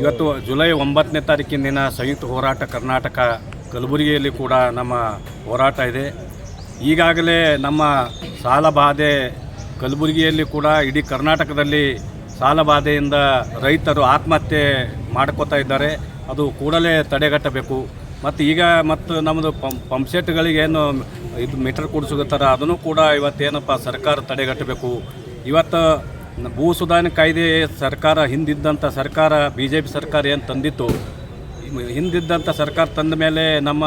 ಇವತ್ತು ಜುಲೈ ಒಂಬತ್ತನೇ ತಾರೀಕಿನ ದಿನ ಸಂಯುಕ್ತ ಹೋರಾಟ ಕರ್ನಾಟಕ ಕಲಬುರಗಿಯಲ್ಲಿ ಕೂಡ ನಮ್ಮ ಹೋರಾಟ ಇದೆ. ಈಗಾಗಲೇ ನಮ್ಮ ಸಾಲಬಾಧೆ ಕಲಬುರಗಿಯಲ್ಲಿ ಕೂಡ ಇಡೀ ಕರ್ನಾಟಕದಲ್ಲಿ ಸಾಲಬಾಧೆಯಿಂದ ರೈತರು ಆತ್ಮಹತ್ಯೆ ಮಾಡ್ಕೋತಾ ಇದ್ದಾರೆ. ಅದು ಕೂಡಲೇ ತಡೆಗಟ್ಟಬೇಕು. ಮತ್ತು ಈಗ ಮತ್ತು ನಮ್ಮದು ಪಂಪ್ ಸೆಟ್ಗಳಿಗೆ ಏನು ಇದು ಮೀಟರ್ ಕೊಡಿಸುತ್ತಾರೆ ಅದನ್ನು ಕೂಡ ಇವತ್ತೇನಪ್ಪ ಸರ್ಕಾರ ತಡೆಗಟ್ಟಬೇಕು. ಇವತ್ತು ಭೂ ಸುಧಾರಣೆ ಕಾಯ್ದೆ ಸರ್ಕಾರ ಹಿಂದಿದ್ದಂಥ ಸರ್ಕಾರ ಬಿ ಜೆ ಪಿ ಸರ್ಕಾರ ಏನು ತಂದಿತ್ತು ಹಿಂದಿದ್ದಂಥ ಸರ್ಕಾರ ತಂದ ಮೇಲೆ ನಮ್ಮ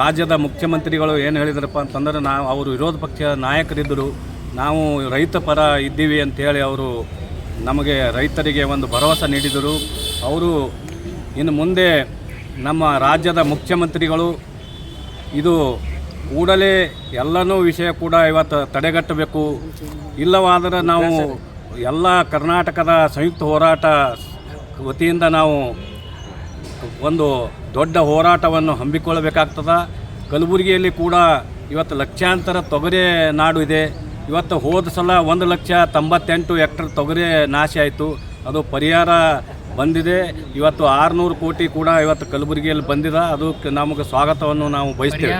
ರಾಜ್ಯದ ಮುಖ್ಯಮಂತ್ರಿಗಳು ಏನು ಹೇಳಿದ್ರಪ್ಪ ಅಂತಂದ್ರೆ ನಾವು, ಅವರು ವಿರೋಧ ಪಕ್ಷ ನಾಯಕರಿದ್ದರು. ನಾವು ರೈತ ಪರ ಇದ್ದೀವಿ ಅಂತೇಳಿ ಅವರು ನಮಗೆ ರೈತರಿಗೆ ಒಂದು ಭರವಸೆ ನೀಡಿದರು. ಅವರು ಇನ್ನು ಮುಂದೆ ನಮ್ಮ ರಾಜ್ಯದ ಮುಖ್ಯಮಂತ್ರಿಗಳು ಇದು ಕೂಡಲೇ ಎಲ್ಲನೂ ವಿಷಯ ಕೂಡ ಇವತ್ತು ತಡೆಗಟ್ಟಬೇಕು. ಇಲ್ಲವಾದರೆ ನಾವು ಎಲ್ಲ ಕರ್ನಾಟಕದ ಸಂಯುಕ್ತ ಹೋರಾಟ ವತಿಯಿಂದ ನಾವು ಒಂದು ದೊಡ್ಡ ಹೋರಾಟವನ್ನು ಹಮ್ಮಿಕೊಳ್ಳಬೇಕಾಗ್ತದೆ. ಕಲಬುರಗಿಯಲ್ಲಿ ಕೂಡ ಇವತ್ತು ಲಕ್ಷಾಂತರ ತೊಗರಿ ನಾಡು ಇದೆ. ಇವತ್ತು ಹೋದ ಸಲ ಒಂದು ಲಕ್ಷ ತೊಂಬತ್ತೆಂಟು ಹೆಕ್ಟರ್ ತೊಗರಿ ನಾಶ ಆಯಿತು. ಅದು ಪರಿಹಾರ ಬಂದಿದೆ. ಇವತ್ತು ಆರುನೂರು ಕೋಟಿ ಕೂಡ ಇವತ್ತು ಕಲಬುರಗಿಯಲ್ಲಿ ಬಂದಿದೆ. ಅದಕ್ಕೆ ನಮಗೆ ಸ್ವಾಗತವನ್ನು ನಾವು ಬಯಸ್ತೇವೆ.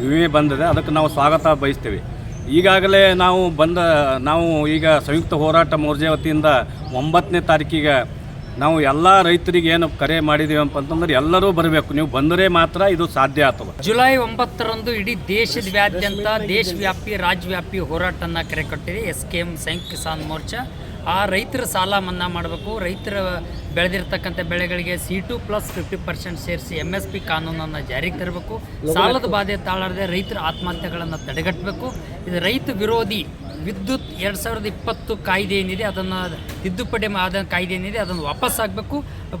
ವಿಮೆ ಬಂದಿದೆ. ಅದಕ್ಕೆ ನಾವು ಸ್ವಾಗತ ಬಯಸ್ತೇವೆ. ಈಗಾಗಲೇ ನಾವು ಬಂದ, ನಾವು ಈಗ ಸಂಯುಕ್ತ ಹೋರಾಟ ಮೋರ್ಜೆ ವತಿಯಿಂದ ಒಂಬತ್ತನೇ ತಾರೀಕಿಗೆ ನಾವು ಎಲ್ಲ ರೈತರಿಗೆ ಏನು ಕರೆ ಮಾಡಿದ್ದೀವಿ ಅಂತಂದ್ರೆ ಎಲ್ಲರೂ ಬರಬೇಕು. ನೀವು ಬಂದರೆ ಮಾತ್ರ ಇದು ಸಾಧ್ಯ ಆಗ್ತದೆ. ಜುಲೈ ಒಂಬತ್ತರಂದು ಇಡೀ ದೇಶದಾದ್ಯಂತ ದೇಶವ್ಯಾಪಿ, ರಾಜ್ಯವ್ಯಾಪಿ ಹೋರಾಟನ ಕರೆ ಕೊಟ್ಟಿದೆ S K M Samyukta Kisan Morcha. ಆ ರೈತರ ಸಾಲ ಮನ್ನಾ ಮಾಡಬೇಕು. ರೈತರ ಬೆಳೆದಿರ್ತಕ್ಕಂಥ ಬೆಳೆಗಳಿಗೆ C two plus fifty percent ಸೇರಿಸಿ ಎಂ ಎಸ್ ಪಿ ಕಾನೂನನ್ನು ಜಾರಿಗೆ ತರಬೇಕು. ಸಾಲದ ಬಾಧೆ ತಾಳಾರದೆ ರೈತರ ಆತ್ಮಹತ್ಯೆಗಳನ್ನು ತಡೆಗಟ್ಟಬೇಕು ಇದು ರೈತ ವಿರೋಧಿ ವಿದ್ಯುತ್ ಎರಡು ಸಾವಿರದ ಇಪ್ಪತ್ತು ಕಾಯ್ದೆ ಏನಿದೆ, ಅದನ್ನು ತಿದ್ದುಪಡಿ ಆದ ಕಾಯ್ದೆ ಏನಿದೆ, ಅದನ್ನು ವಾಪಸ್ ಆಗಬೇಕು.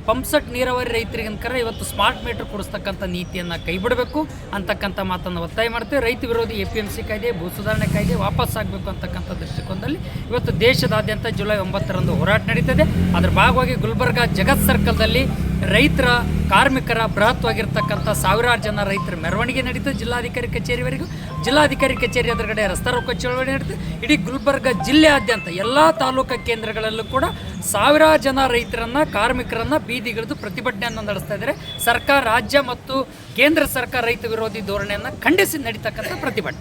ಪಂಪ್ಸೆಟ್ ನೀರಾವರಿ ರೈತರಿಗೆ ಅನ್ಕರ ಇವತ್ತು ಸ್ಮಾರ್ಟ್ ಮೀಟರ್ ಕೊಡಿಸ್ತಕ್ಕಂಥ ನೀತಿಯನ್ನು ಕೈಬಿಡಬೇಕು ಅಂತಕ್ಕಂಥ ಮಾತನ್ನು ಒತ್ತಾಯ ಮಾಡ್ತೇವೆ. ರೈತ ವಿರೋಧಿ ಎ ಪಿ ಎಂ ಸಿ ಕಾಯ್ದೆ, ಭೂ ಸುಧಾರಣೆ ಕಾಯ್ದೆ ವಾಪಸ್ ಆಗಬೇಕು ಅಂತಕ್ಕಂಥ ದೃಷ್ಟಿಕೋನದಲ್ಲಿ ಇವತ್ತು ದೇಶದಾದ್ಯಂತ ಜುಲೈ ಒಂಬತ್ತರಂದು ಹೋರಾಟ ನಡೀತದೆ. ಅದರ ಭಾಗವಾಗಿ ಗುಲ್ಬರ್ಗ ಜಗತ್ ಸರ್ಕಲ್ದಲ್ಲಿ ರೈತರ ಕಾರ್ಮಿಕರ ಬೃಹತ್ವಾಗಿರ್ತಕ್ಕಂಥ ಸಾವಿರಾರು ಜನ ರೈತರ ಮೆರವಣಿಗೆ ನಡೀತು ಜಿಲ್ಲಾಧಿಕಾರಿ ಕಚೇರಿವರೆಗೂ, ಜಿಲ್ಲಾಧಿಕಾರಿ ಕಚೇರಿ ಎದುರುಗಡೆ ರಸ್ತಾ ರೋಕ ಚಳವಳಿ ನಡೆದು, ಇಡೀ ಗುಲ್ಬರ್ಗ ಜಿಲ್ಲೆಯಾದ್ಯಂತ ಎಲ್ಲ ತಾಲೂಕು ಕೇಂದ್ರಗಳಲ್ಲೂ ಕೂಡ ಸಾವಿರಾರು ಜನ ರೈತರನ್ನು, ಕಾರ್ಮಿಕರನ್ನು ಬೀದಿಗಿಳಿದು ಪ್ರತಿಭಟನೆಯನ್ನು ನಡೆಸ್ತಾ ಇದ್ದಾರೆ. ಸರ್ಕಾರ, ರಾಜ್ಯ ಮತ್ತು ಕೇಂದ್ರ ಸರ್ಕಾರ ರೈತ ವಿರೋಧಿ ಧೋರಣೆಯನ್ನು ಖಂಡಿಸಿ ನಡೀತಕ್ಕಂಥ ಪ್ರತಿಭಟನೆ.